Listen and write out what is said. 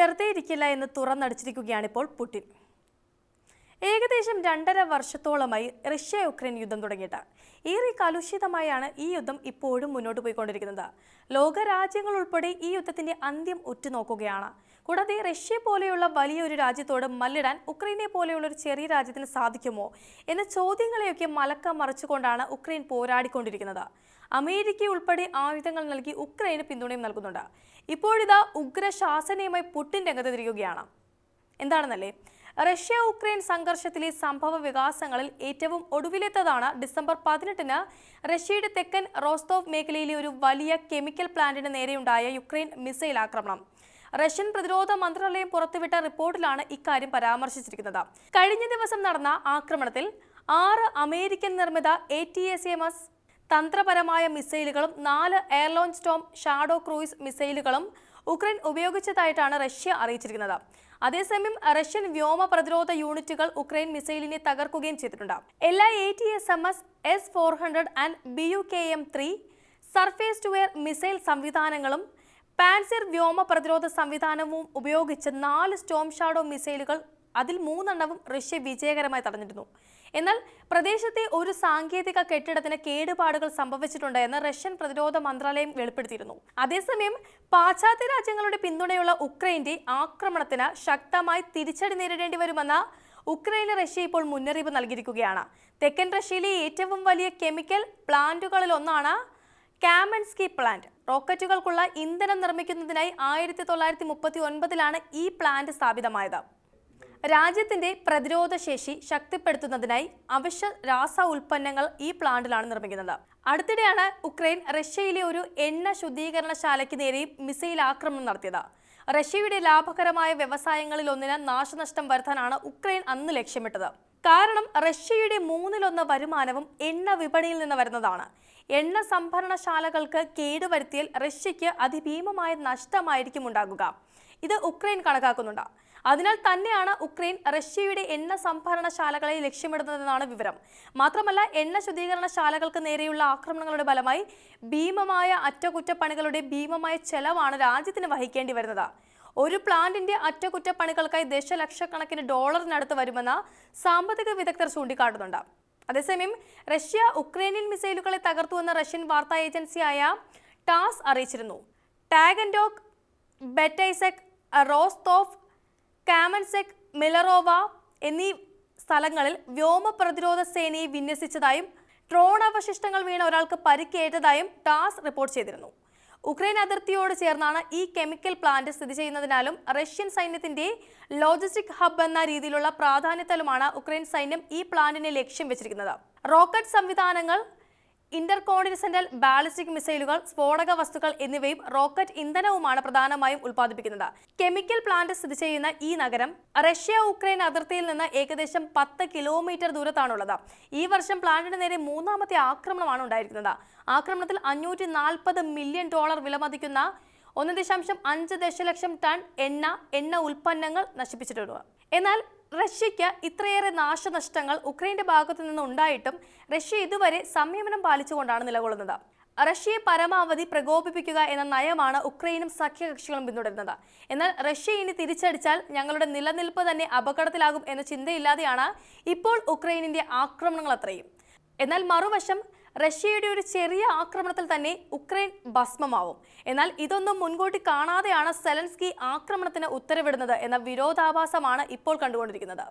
വെറുതെ ഇരിക്കില്ല എന്ന് തുറന്നടിച്ചിരിക്കുകയാണ് ഇപ്പോൾ പുടിൻ. ഏകദേശം രണ്ടര വർഷത്തോളമായി റഷ്യ യുക്രൈൻ യുദ്ധം തുടങ്ങിയിട്ട്. ഏറെ കലുഷിതമായാണ് ഈ യുദ്ധം ഇപ്പോഴും മുന്നോട്ട് പോയിക്കൊണ്ടിരിക്കുന്നത്. ലോകരാജ്യങ്ങൾ ഉൾപ്പെടെ ഈ യുദ്ധത്തിന്റെ അന്ത്യം ഉറ്റുനോക്കുകയാണ്. കൂടാതെ റഷ്യ പോലെയുള്ള വലിയൊരു രാജ്യത്തോട് മല്ലിടാൻ ഉക്രൈനെ പോലെയുള്ള ഒരു ചെറിയ രാജ്യത്തിന് സാധിക്കുമോ എന്ന ചോദ്യങ്ങളെയൊക്കെ മലക്ക മറിച്ചുകൊണ്ടാണ് ഉക്രൈൻ പോരാടിക്കൊണ്ടിരിക്കുന്നത്. അമേരിക്ക ഉൾപ്പെടെ ആയുധങ്ങൾ നൽകി ഉക്രൈന് പിന്തുണയും നൽകുന്നുണ്ട്. ഇപ്പോഴിതാ ഉഗ്ര ശാസനയുമായി പുട്ടിൻ രംഗത്ത് തിരികുകയാണ് എന്താണെന്നല്ലേ? റഷ്യ ഉക്രൈൻ സംഘർഷത്തിലെ സംഭവ വികാസങ്ങളിൽ ഏറ്റവും ഒടുവിലെത്തതാണ് ഡിസംബർ പതിനെട്ടിന് റഷ്യയുടെ തെക്കൻ റോസ്തോവ് മേഖലയിലെ ഒരു വലിയ കെമിക്കൽ പ്ലാന്റിന് നേരെയുണ്ടായ യുക്രൈൻ മിസൈൽ ആക്രമണം. റഷ്യൻ പ്രതിരോധ മന്ത്രാലയം പുറത്തുവിട്ട റിപ്പോർട്ടിലാണ് ഇക്കാര്യം പരാമർശിച്ചിരിക്കുന്നത്. കഴിഞ്ഞ ദിവസം നടന്ന ആക്രമണത്തിൽ ആറ് അമേരിക്കൻ നിർമ്മിത A T S M S തന്ത്രപരമായ മിസൈലുകളും നാല് air launch storm shadow cruise മിസൈലുകളും Ukraine ഉപയോഗിച്ചതായിട്ടാണ് റഷ്യ അറിയിച്ചിരിക്കുന്നത്. അതേസമയം റഷ്യൻ വ്യോമ പ്രതിരോധ യൂണിറ്റുകൾ ഉക്രൈൻ മിസൈലിനെ തകർക്കുകയും ചെയ്തിട്ടുണ്ട്. എല്ലാ A T S M S S four hundred and B U K M three surface to air missile സംവിധാനങ്ങളും പാൻസിർ വ്യോമ പ്രതിരോധ സംവിധാനവും ഉപയോഗിച്ച് നാല് സ്റ്റോം ഷാഡോ മിസൈലുകൾ അതിൽ മൂന്നെണ്ണവും റഷ്യ വിജയകരമായി തടഞ്ഞിരുന്നു. എന്നാൽ പ്രദേശത്തെ ഒരു സാങ്കേതിക കെട്ടിടത്തിന് കേടുപാടുകൾ സംഭവിച്ചിട്ടുണ്ട് എന്ന് റഷ്യൻ പ്രതിരോധ മന്ത്രാലയം വെളിപ്പെടുത്തിയിരുന്നു. അതേസമയം പാശ്ചാത്യ രാജ്യങ്ങളുടെ പിന്തുണയുള്ള ഉക്രൈന്റെ ആക്രമണത്തിന് ശക്തമായി തിരിച്ചടി നേരിടേണ്ടി വരുമെന്ന ഉക്രൈനിൽ റഷ്യ ഇപ്പോൾ മുന്നറിയിപ്പ് നൽകിയിരിക്കുകയാണ്. തെക്കൻ റഷ്യയിലെ ഏറ്റവും വലിയ കെമിക്കൽ പ്ലാന്റുകളിൽ ഒന്നാണ് കാമൻസ്കി പ്ലാന്റ് റോക്കറ്റുകൾക്കുള്ള ഇന്ധനം നിർമ്മിക്കുന്നതിനായി ആയിരത്തി തൊള്ളായിരത്തി മുപ്പത്തി ഒൻപതിലാണ് ഈ പ്ലാന്റ് സ്ഥാപിതമായത്. രാജ്യത്തിന്റെ പ്രതിരോധ ശേഷി ശക്തിപ്പെടുത്തുന്നതിനായി അവശ്യ രാസ ഉൽപ്പന്നങ്ങൾ ഈ പ്ലാന്റിലാണ് നിർമ്മിക്കുന്നത്. അടുത്തിടെയാണ് ഉക്രൈൻ റഷ്യയിലെ ഒരു എണ്ണ ശുദ്ധീകരണശാലയ്ക്ക് നേരെയും മിസൈൽ ആക്രമണം നടത്തിയത്. റഷ്യയുടെ ലാഭകരമായ വ്യവസായങ്ങളിൽ ഒന്നിന് നാശനഷ്ടം വരുത്താനാണ് ഉക്രൈൻ അന്ന് ലക്ഷ്യമിട്ടത്. കാരണം റഷ്യയുടെ മൂന്നിലൊന്ന് വരുമാനവും എണ്ണ വിപണിയിൽ നിന്ന് വരുന്നതാണ്. എണ്ണ സംഭരണശാലകൾക്ക് കേടുവരുത്തിയാൽ റഷ്യയ്ക്ക് അതിഭീമമായ നഷ്ടമായിരിക്കും ഉണ്ടാകുക. ഇത് ഉക്രൈൻ കണക്കാക്കുന്നുണ്ട്. അതിനാൽ തന്നെയാണ് ഉക്രൈൻ റഷ്യയുടെ എണ്ണ സംഭരണശാലകളെ ലക്ഷ്യമിടുന്നതെന്നാണ് വിവരം. മാത്രമല്ല എണ്ണ ശുദ്ധീകരണശാലകൾക്ക് നേരെയുള്ള ആക്രമണങ്ങളുടെ ഫലമായി ഭീമമായ അറ്റകുറ്റപ്പണികളുടെ ഭീമമായ ചെലവാണ് രാജ്യത്തിന് വഹിക്കേണ്ടി വരുന്നത്. ഒരു പ്ലാന്റിന്റെ അറ്റകുറ്റപ്പണികൾക്കായി ദശലക്ഷക്കണക്കിന് ഡോളറിനടുത്ത് വരുമെന്ന് സാമ്പത്തിക വിദഗ്ധർ ചൂണ്ടിക്കാട്ടുന്നുണ്ട്. അതേസമയം റഷ്യ ഉക്രൈനിയൻ മിസൈലുകളെ തകർത്തുവെന്ന റഷ്യൻ വാർത്താ ഏജൻസിയായ ടാസ് അറിയിച്ചിരുന്നു. ടാഗൻഡോക് ബെറ്റൈസെക് റോസ്തോഫ് കാമൻസെക് മിലറോവ എന്നീ സ്ഥലങ്ങളിൽ വ്യോമ പ്രതിരോധ സേനയെ വിന്യസിച്ചതായും ഡ്രോൺ അവശിഷ്ടങ്ങൾ വീണ ഒരാൾക്ക് പരിക്കേറ്റതായും ടാസ് റിപ്പോർട്ട് ചെയ്തിരുന്നു. ഉക്രൈൻ അതിർത്തിയോട് ചേർന്നാണ് ഈ കെമിക്കൽ പ്ലാന്റ് സ്ഥിതി ചെയ്യുന്നതിനാലും റഷ്യൻ സൈന്യത്തിന്റെ ലോജിസ്റ്റിക് ഹബ് എന്ന രീതിയിലുള്ള പ്രാധാന്യത്തിലുമാണ് ഉക്രൈൻ സൈന്യം ഈ പ്ലാന്റിനെ ലക്ഷ്യം വെച്ചിരിക്കുന്നത്. റോക്കറ്റ് സംവിധാനങ്ങൾ ഇന്റർകോണ്ടിനെന്റൽ ബാലിസ്റ്റിക് മിസൈലുകൾ സ്ഫോടക വസ്തുക്കൾ എന്നിവയും റോക്കറ്റ് ഇന്ധനവുമാണ് പ്രധാനമായും ഉൽപ്പാദിപ്പിക്കുന്നത്. കെമിക്കൽ പ്ലാന്റ് സ്ഥിതി ചെയ്യുന്ന ഈ നഗരം റഷ്യ ഉക്രൈൻ അതിർത്തിയിൽ നിന്ന് ഏകദേശം പത്ത് കിലോമീറ്റർ ദൂരത്താണുള്ളത്. ഈ വർഷം പ്ലാന്റിന് നേരെ മൂന്നാമത്തെ ആക്രമണമാണ് ഉണ്ടായിരിക്കുന്നത്. ആക്രമണത്തിൽ അഞ്ഞൂറ്റി നാൽപ്പത് മില്യൺ ഡോളർ വിലമതിക്കുന്ന ഒന്ന് ദശാംശം അഞ്ച് ദശലക്ഷം ടൺ എണ്ണ എണ്ണ ഉൽപ്പന്നങ്ങൾ നശിപ്പിച്ചിട്ടുണ്ട്. എന്നാൽ റഷ്യയ്ക്ക് ഇത്രയേറെ നാശനഷ്ടങ്ങൾ ഉക്രൈന്റെ ഭാഗത്തു നിന്ന് ഉണ്ടായിട്ടും റഷ്യ ഇതുവരെ സംയമനം പാലിച്ചുകൊണ്ടാണ് നിലകൊള്ളുന്നത്. റഷ്യയെ പരമാവധി പ്രകോപിപ്പിക്കുക എന്ന നയമാണ് ഉക്രൈനും സഖ്യകക്ഷികളും പിന്തുടരുന്നത്. എന്നാൽ റഷ്യ ഇനി തിരിച്ചടിച്ചാൽ ഞങ്ങളുടെ നിലനിൽപ്പ് തന്നെ അപകടത്തിലാകും എന്ന ചിന്തയില്ലാതെയാണ് ഇപ്പോൾ ഉക്രൈനിന്റെ ആക്രമണങ്ങൾ അത്രയും. എന്നാൽ മറുവശം റഷ്യയുടെ ഒരു ചെറിയ ആക്രമണത്തിൽ തന്നെ ഉക്രൈൻ ഭസ്മമാവും. എന്നാൽ ഇതൊന്നും മുൻകൂട്ടി കാണാതെയാണ് സെലൻസ്കി ആക്രമണത്തിന് ഉത്തരവിടുന്നത് എന്ന വിരോധാഭാസമാണ് ഇപ്പോൾ കണ്ടുകൊണ്ടിരിക്കുന്നത്.